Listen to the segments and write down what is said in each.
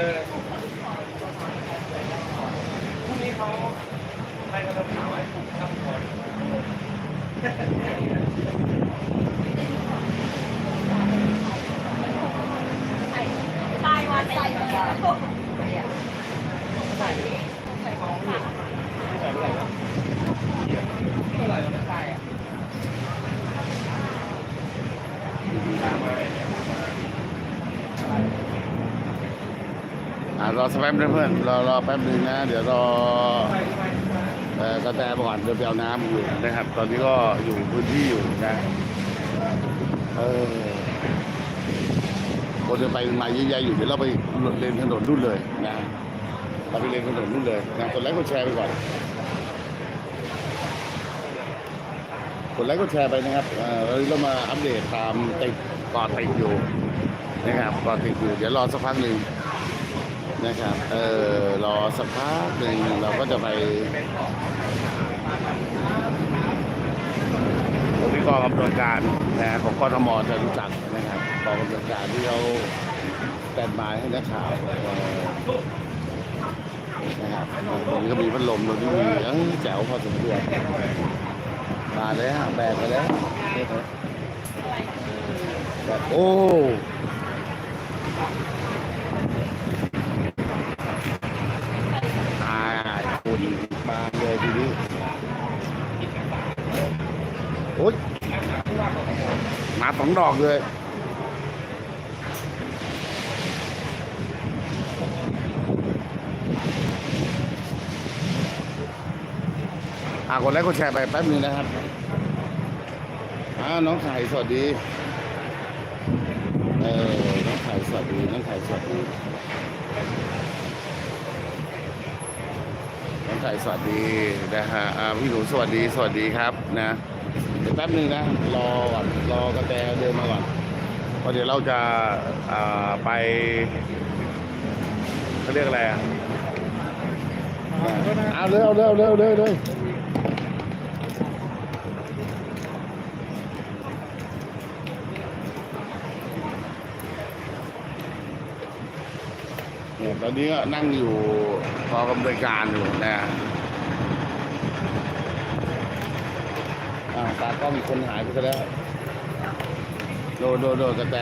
เออพรุ่งนี้เขาไปกระทำข่าวให้ผมทำก่อน ตายวันใส่มาแล้ว ใส่ใส่ของเหลืองใส่อะไรวะเท่าไหร่เราไม่ใส่อะ อ่ารอ สักแป๊บนึงเพื่อนรอรอแป๊บนึงนะ เดี๋ยวรอกระแตก่อนเดี๋ยวไปเอาน้ำอยู่นะครับ ตอนนี้ก็อยู่พื้นที่อยู่นะเออคนเดินไปมาเยอะแยะอยู่เดี๋ยวเราไปเลนถนนนู่นเลยนะเราไปเลนถนนนู่นเลยนะกดไลค์กดแชร์ไปก่อนกดไลค์กดแชร์ไปนะครับเออเราเรามาอัปเดตตามติดก่อติดอยู่นะครับก่อติดอยู่เดี๋ยวรอสักพักหนึ่ง นะครับ เออรอสักพักหนึ่งเราก็จะไปผมมีกองกำลังการนะของกทมจะรู้จักนะครับกองกำลังการที่เขาแตนบายให้นักข่าวนะครับตรงนี้ก็มีพัดลมตรงนี้มีเอ้ยแจ๋วพอสมควรมาแล้วแบกไปแล้ว โอ้าสองดอกเลย อ่ากดไลค์กดแชร์ไปแป๊บนึงนะครับอ่าน้องไข่สวัสดี เออ น้องไข่สวัสดี น้องไข่สวัสดี น้องไข่สวัสดีนะฮะอ่าพี่หนูสวัสดี สวัสดีครับนะ ดี๋ยวแป๊บนึงนะ รอก่อนรอกระแตเดินมาก่อนเพราะเดี๋ยวเราจะอ่าไปเขาเรียกอะไรอะเอาเร็วเร็วเร็วเร็วเร็วเนี่ยตอนนี้ก็นั่งอยู่กองกำนวยการอยู่นะ อ่าตากล้องมีคนหายไปซะแล้ว โดนโดนโดนกระแต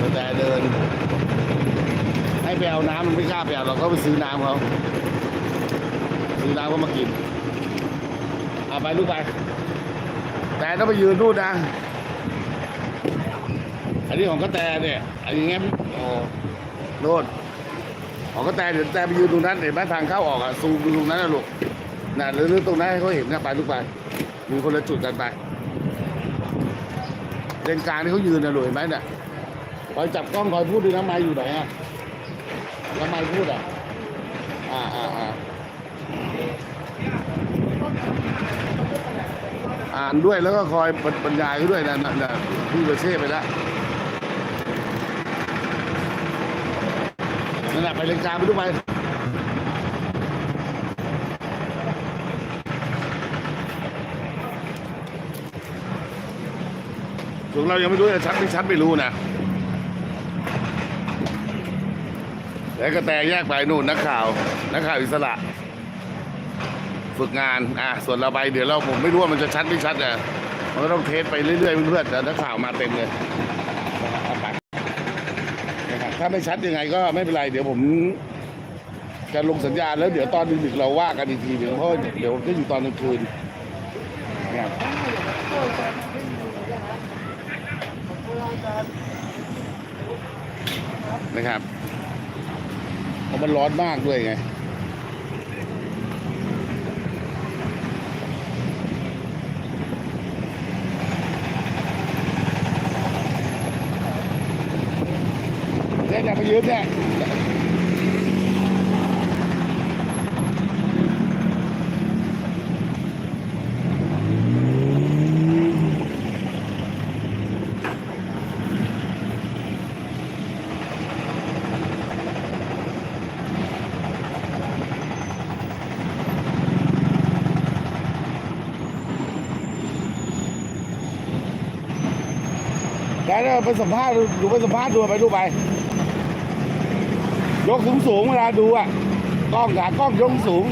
กระแตเดิน ให้ไปเอาน้ำมันไม่กล้าไปเอาเราก็ไปซื้อน้ำเขาซื้อน้ำก็มากินเอาไปลูกไป แต่ต้องไปยืนนู่นนะอันนี้ของกระแตเนี่ยอันนี้งั้นโอ้โน่นของกระแตเดี๋ยวแต่ไปยืนตรงนั้นเห็นไหมทางเข้าออกอะซูมดูตรงนั้นนะลูกน่ะหรือตรงนั้นให้เขาเห็นนะไปลูกไป มีคนละจุดกันไปเลนกลางที่เขายืนนะหลุยไหมเนี่ยคอยจับกล้องคอยพูดด้วยนะไม้อยู่ไหนอะแล้วไม้พูดอะอ่าอ่าอ่าอ่านด้วยแล้วก็คอยบรรยายเขาด้วยนะนะนะพี่ประเชษไปแล้วนั่นแหละไปเลนกลางไปดูไป ส่วนเรายังไม่รู้จะชัดไม่ชัดไม่รู้นะแล้วก็แต่แยกไปนู่นนักข่าว นักข่าวอิสระ ฝึกงานอะส่วนเราไปเดี๋ยวเราผมไม่รู้ว่ามันจะชัดไม่ชัดอะมันต้องเทสไปเรื่อยๆเพื่อนๆแต่นักข่าวมาเต็มเลยถ้าไม่ชัดยังไงก็ไม่เป็นไร เดี๋ยวผมจะลงสัญญาณแล้วเดี๋ยวตอนดึกๆเราว่ากันอีกทีหนึ่งเพราะเดี๋ยวจะอยู่ตอนกลางคืนนะครับ นะครับเพราะมันร้อนมากด้วยไง เนี่ยอย่าไปยืมเนี่ย ไปสัมภาษณ์ดูไปสัมภาษณ์ดูไปดูไป ยกสูงสูงเวลาดูอะกล้องขากล้องยกสูง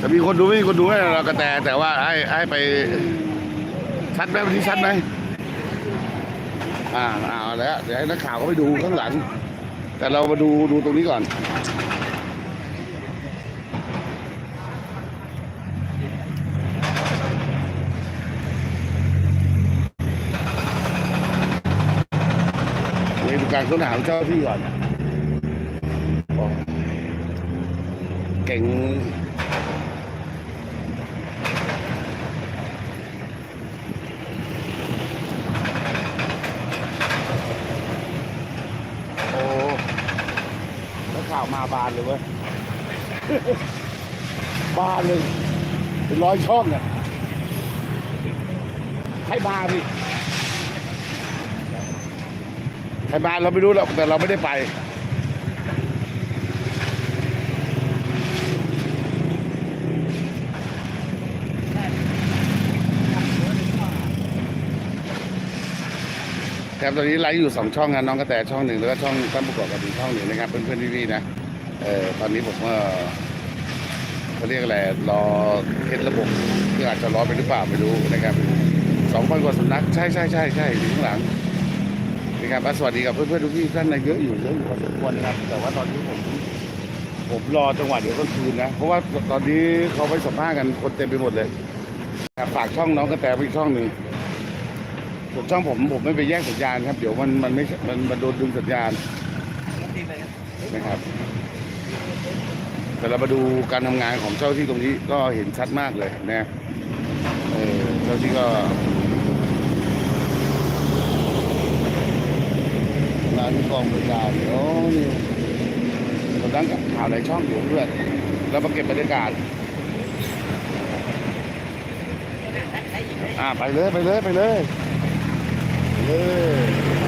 จะมีคนดูไม่มีคนดูให้เรากระแตแต่ว่าให้ให้ไปชัดไหมวันนี้ชัดไหมอ่าเอาแล้วเดี๋ยวให้นักข่าวเขาไปดูข้างหลัง แต่เรามาดูดูตรงนี้ก่อน การค้นหาของเจ้าหน้าที่ก่อนโอ้เก่งโอ้แล้วข่าวมาบานเลยเว้ยบานเลยเป็นร้อยช่องเนี่ยให้บานดิ ให้บานเราไม่รู้หรอกแต่เราไม่ได้ไป ครับตอนนี้ไลฟ์อยู่สองช่องนะน้องกระแตช่องหนึ่งแล้วก็ช่องตั้มประกอบกับอีกช่องหนึ่งนะครับเพื่อนๆพี่ๆนะเออตอนนี้ผมก็เขาเรียกอะไรรอเทสระบบที่อาจจะร้อนไปหรือเปล่าไม่รู้นะครับสองพันกว่าสำนักใช่ใช่ใช่ใช่อยู่ข้างหลัง นะครับสวัสดีกับเพื่อนๆทุกที่ท่านนะเยอะอยู่เยอะอยู่พอสมควรนะครับ แต่ว่าตอนนี้ผมผมรอจังหวะเดี๋ยวก็คืนนะ เพราะว่าตอนนี้เขาไปสัมภาษณ์กันคนเต็มไปหมดเลยฝากช่องน้องกระแตไปอีกช่องหนึ่งผมช่องผมผมไม่ไปแย่งสัญญาณครับ เดี๋ยวมันมันไม่มันมันโดนดึงสัญญาณนะครับ แต่เรามาดูการทำงานของเจ้าที่ตรงนี้ก็เห็นชัดมากเลยนะเออเจ้าที่ก็งานที่ กองบริการโอ้นี่ผมตั้งกับข่าวในช่องอยู่เพื่อนเรามาเก็บบรรยากาศอ่าไปเลยไปเลยไปเลยเลย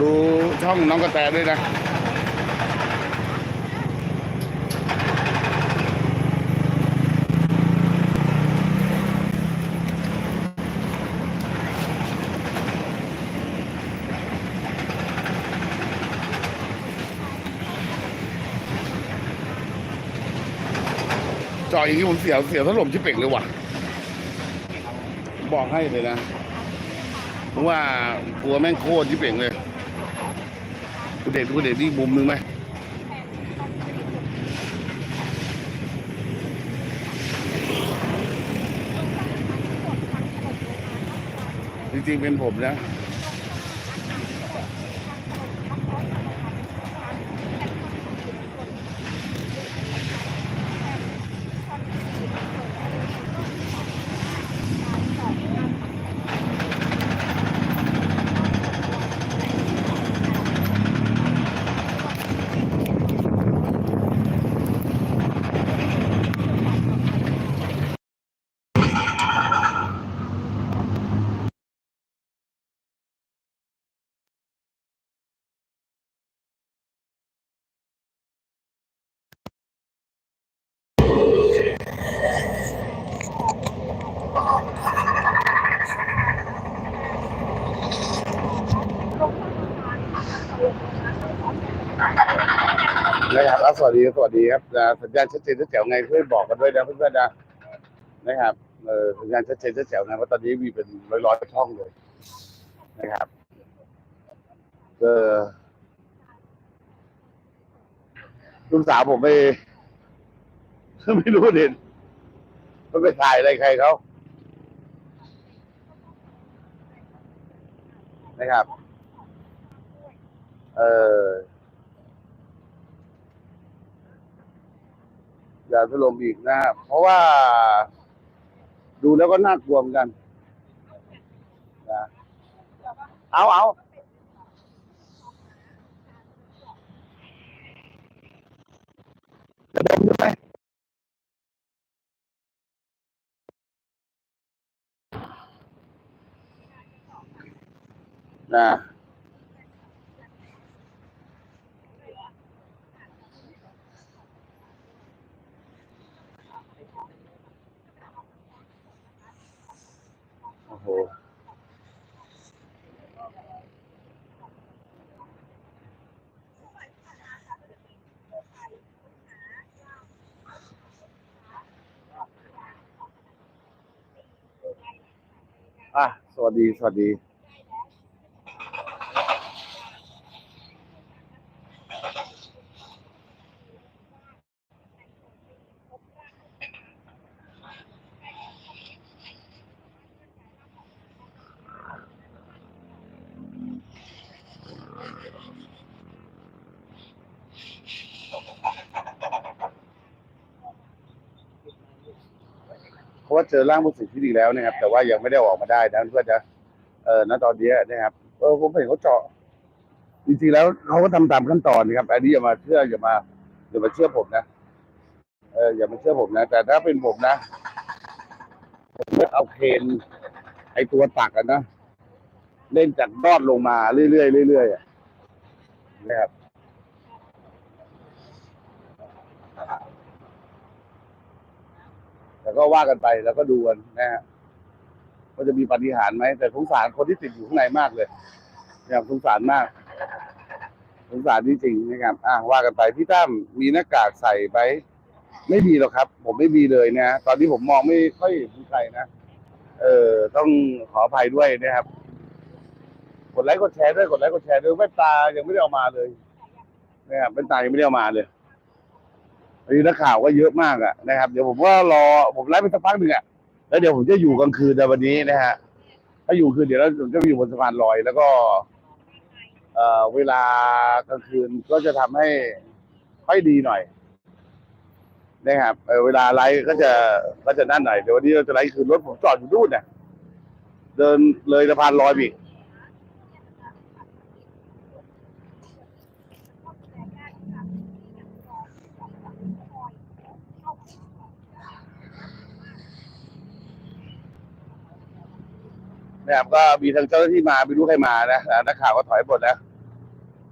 ดูช่องน้องกระแตด้วยนะจออย่างนี้ผมเสียวเสียวถล่มชิบเป่งเลยว่ะ บอกให้เลยนะ เพราะว่ากลัวแม่งโคตรชิบเป่งเลย เด็ดกูเด็ดนี่มุมนึงไหมจริงๆเป็นผมนะ นะครับสวัสดีสวัสดีครับสัญญาณชัดเจนชัดแจ๋วไงเพื่อนบอกกันด้วยนะเพื่อนๆนะนะครับเออสัญญาณชัดเจนชัดแจ๋วไงเพราะตอนนี้มีเป็นร้อยๆช่องเลย นะครับเออลูกสาวผมไปไม่รู้เด่นมันไปถ่ายอะไรใครเขานะครับ เออ อย่าถล่มอีกนะครับเพราะว่าดูแล้วก็น่ากลัวเหมือนกันนะเอาเอาจะดมใช่ไหมนะ อะ สวัสดี สวัสดี เพ ราะว่าเจอร่างผู้เสียชีวิตอีกแล้วนะครับ แต่ว่ายังไม่ได้ออกมาได้นะเพื่อนนะเออณตอนนี้นะครับเออผมเห็นเขาเจาะจริงๆแล้วเขาก็ทำตามขั้นตอนนะครับ อันนี้อย่ามาเชื่ออย่ามาอย่ามาเชื่อผมนะเอออย่ามาเชื่อผมนะ แต่ถ้าเป็นผมนะผมจะเอาเคนไอตัวตักกันนะเล่นจากยอดลงมาเรื่อยๆเรื่อยๆนะครับ แต่ ก็ว่ากันไปแล้วก็ดูกันนะฮะว่าจะมีปฏิหารไหมแต่สงสารคนที่ติดอยู่ข้างในมากเลยอยากสงสารมากสงสารจริงๆนะครับอะว่ากันไปพี่ตั้มมีหน้ากากใส่ไหมไม่มีหรอกครับ ผมไม่มีเลยนะตอนนี้ผมมองไม่ค่อยเห็นใครนะเออต้องขออภัยด้วยนะครับกดไลค์กดแชร์ด้วยกดไลค์กดแชร์ด้วยแว่นตายังไม่ได้เอามาเลยนะครับแว่นตายังไม่ได้เอามาเลย วันนี้นักข่าวก็เยอะมากอะนะครับ เดี๋ยวผมก็รอผมไลฟ์ไปสักพักหนึ่งอะแล้วเดี๋ยวผมจะอยู่กลางคืนในวันนี้นะฮะถ้าอยู่คืนเดี๋ยวเราผมจะไปอยู่บนสะพานลอย แล้วก็ เอ่อเวลากลางคืนก็จะทำให้ค่อยดีหน่อยนะครับเวลาไลฟ์ก็จะก็จะนั่นหน่อยเดี๋ยววันนี้เราจะไลฟ์คืนรถผมจอดอยู่นู่นเนี่ยเดินเลยสะพานลอยไปอีก นะครับก็มีทางเจ้าหน้าที่มาไม่รู้ใครมานะนักข่าวก็ถอยหมดแล้ว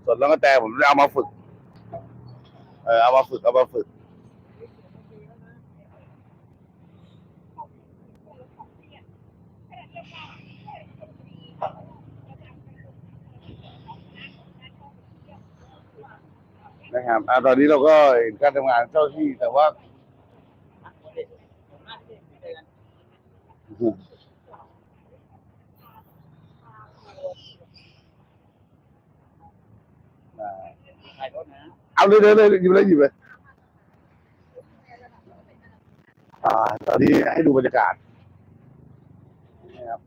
ส่วนแล้วก็แต่ผมเอามาฝึก เออเอามาฝึกเอามาฝึกนะครับอ่าตอนนี้เราก็เห็นการทำงานเจ้าหน้าที่แต่ว่า ถ่ายรถนะ เอาเลยเลยเลยหยิบเลยหยิบเลยอ่า ตอนนี้ให้ดูบรรยากาศนะครับ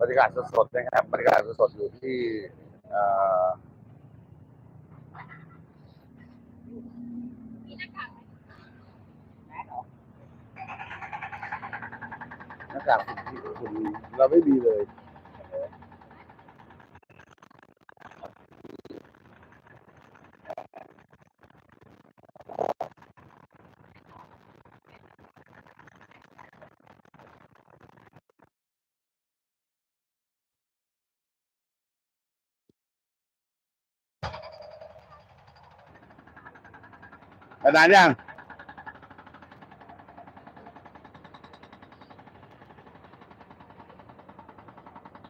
บรรยากาศสดๆนะครับบรรยากาศสดๆอยู่ที่อ่อหน้ากากคุณเราไม่มีเลย นานยัง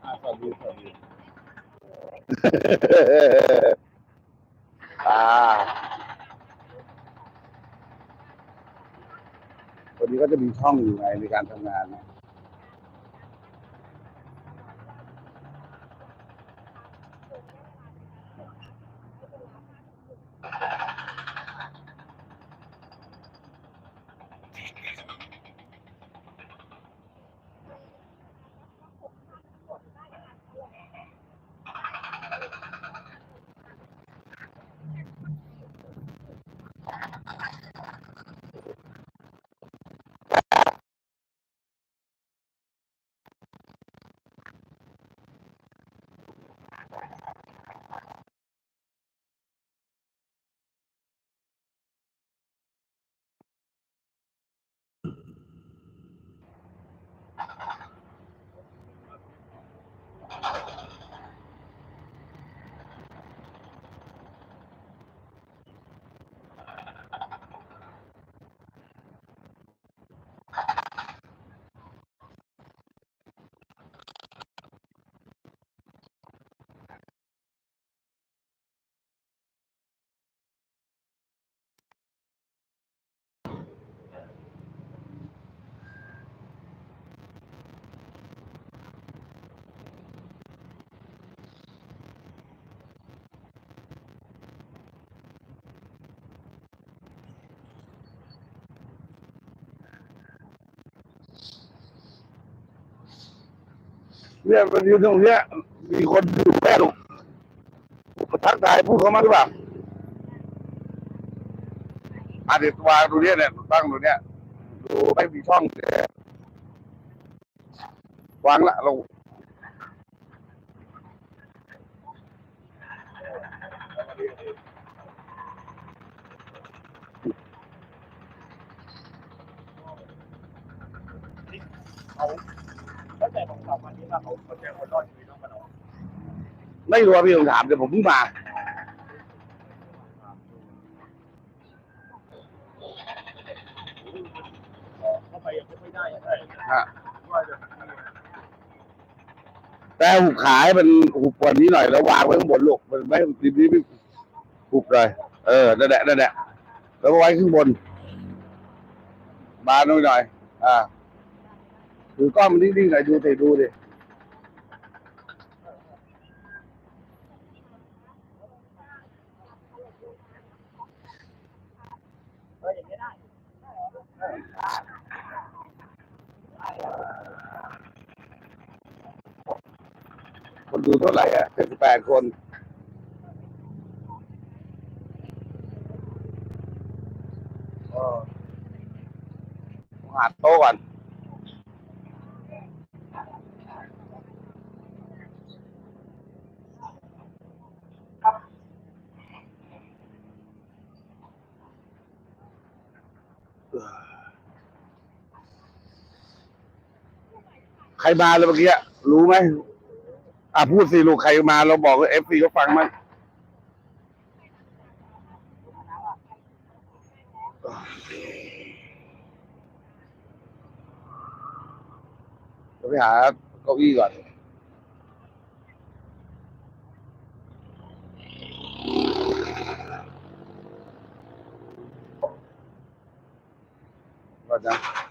อ่าสวัสดีสวัสดีอ่าวันนี้ก็จะมีช่องอยู่ไงในการทำงานนะ เนี่ยมันอยู่ตรงเนี้ย มีคนอยู่แม่ลูกทักทายพูดเข้ามาหรือเปล่าอะเดี๋ยววางตรงเนี้ยเนี่ยตั้งตรงเนี้ยดูไม่มีช่องเลยวางละลง เขาตั้งแต่สองสามวันนี้มาเขาเขาแจ้งคนรอดชีวิตต้องมาเนาะ ไม่รู้ว่าพี่ต้องถามเดี๋ยวผมเพิ่งมา เข้าไปยังไม่ค่อยได้ใช่ฮะ ว่าจะแต่หุบขายมันหุบกว่านี้หน่อยแล้ววางไว้ข้างบนลูกมันไม่ริมนี้ไม่หุบเลยเออนั่นแหละนั่นแหละแล้วก็ไว้ข้างบน บานลงหน่อย อ่าถือกล้องมันนิ่งๆหน่อยดูสิดูดิ เอออย่างนี้ได้ คนดูเท่าไหร่อะเจ็ดสิบแปดคนเออหาโต๊ะก่อน ใครมาเลยเมื่อกี้รู้ไหมอะพูดสิลูกใครมาเราบอกเอฟซีเขาฟังมั้ยเดี๋ยวไปหาเก้าอี้ก่อนก่อนนะ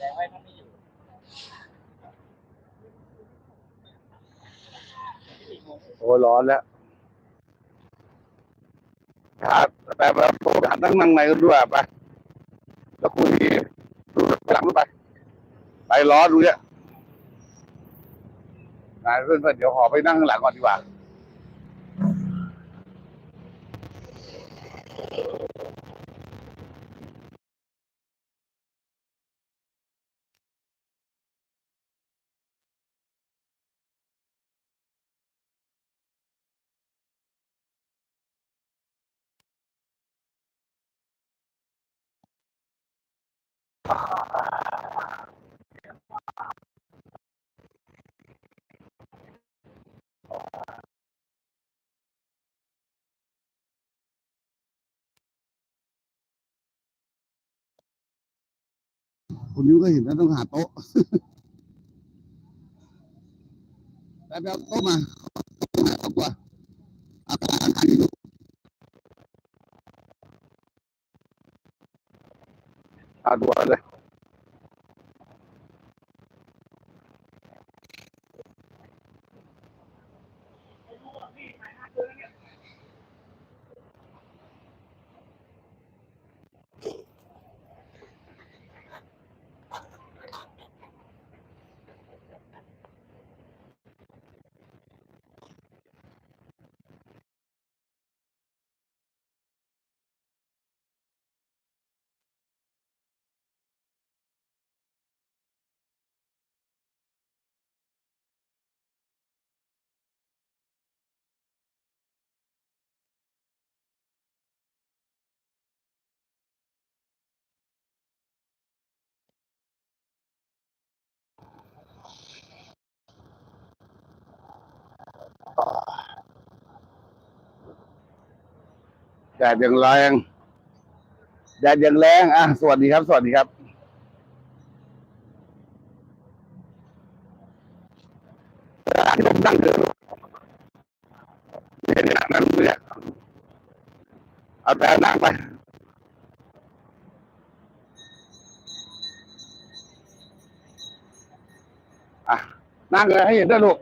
แสดงว่าถ้าไม่อยู่โอ้ร้อนแล้วครับแต่แบบโต๊ะนั่งนั่งในกันด้วยไปแล้วคุยดูหลังรถไปไปร้อนดูเนี่ยนายเพื่อนเดี๋ยวขอไปนั่งข้างหลังก่อนดีกว่า คนนี้ก็เห็นแล้วต้องหาโต๊ะแต่ไปเอาโต๊ะมาหาโต๊ะกว่าอากาศอากา แดดยังแรงแดดยังแรงอะสวัสดีครับ สวัสดีครับ ที่งคือเนี่ยนั่นเนี่เอาแต่นั่งไปอะนั่งเลยให้เห็นด้วยลูก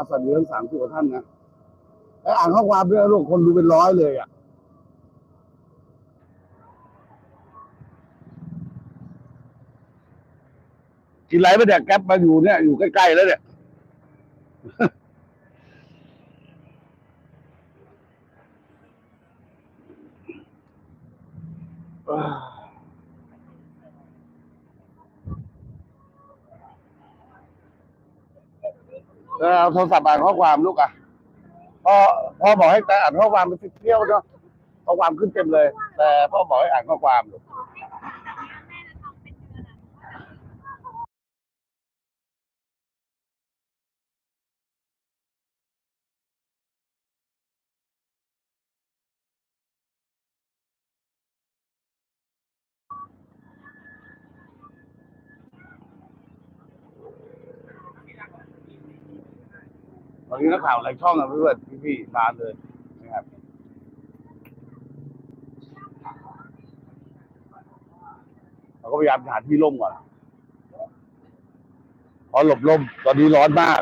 อาสวัสดีทั้งสามสิบกว่าท่านนะแล้วอ่านข้อความด้วยลูกคนดูเป็นร้อยเลยอะกินไรไม่แดกแก๊ปมาอยู่เนี่ยอยู่ใกล้ๆแล้วเนี่ย เอาโทรศัพท์อ่านข้อความลูกอะพ่อพ่อบอกให้แต่อ่านข้อความเป็นสิบเที่ยวเนาะข้อความขึ้นเต็มเลย แต่พ่อบอกให้อ่านข้อความลูก ตอนนี้นักข่าวหลายช่องนะเพื่อนพี่ๆมาเลยนะครับเราก็พยายามหาที่ร่มก่อนพอหลบร่มตอนนี้ร้อนมาก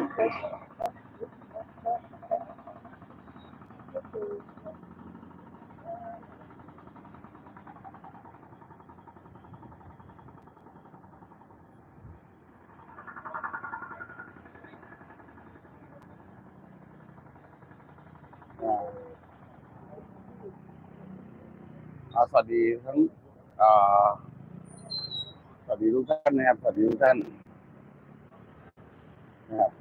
สวัสดีทั้งสวัสดีทุกท่านนะครับสวัสดีทุกท่านนะครับ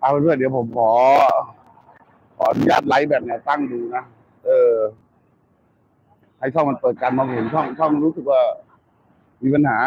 เอาเพื่อนเดี๋ยวผมขอ ขออนุญาตไลฟ์แบบแนวตั้งดูนะ เออ ให้ช่องมันเปิดการมองเห็นช่องช่องรู้สึกว่า มีปัญหา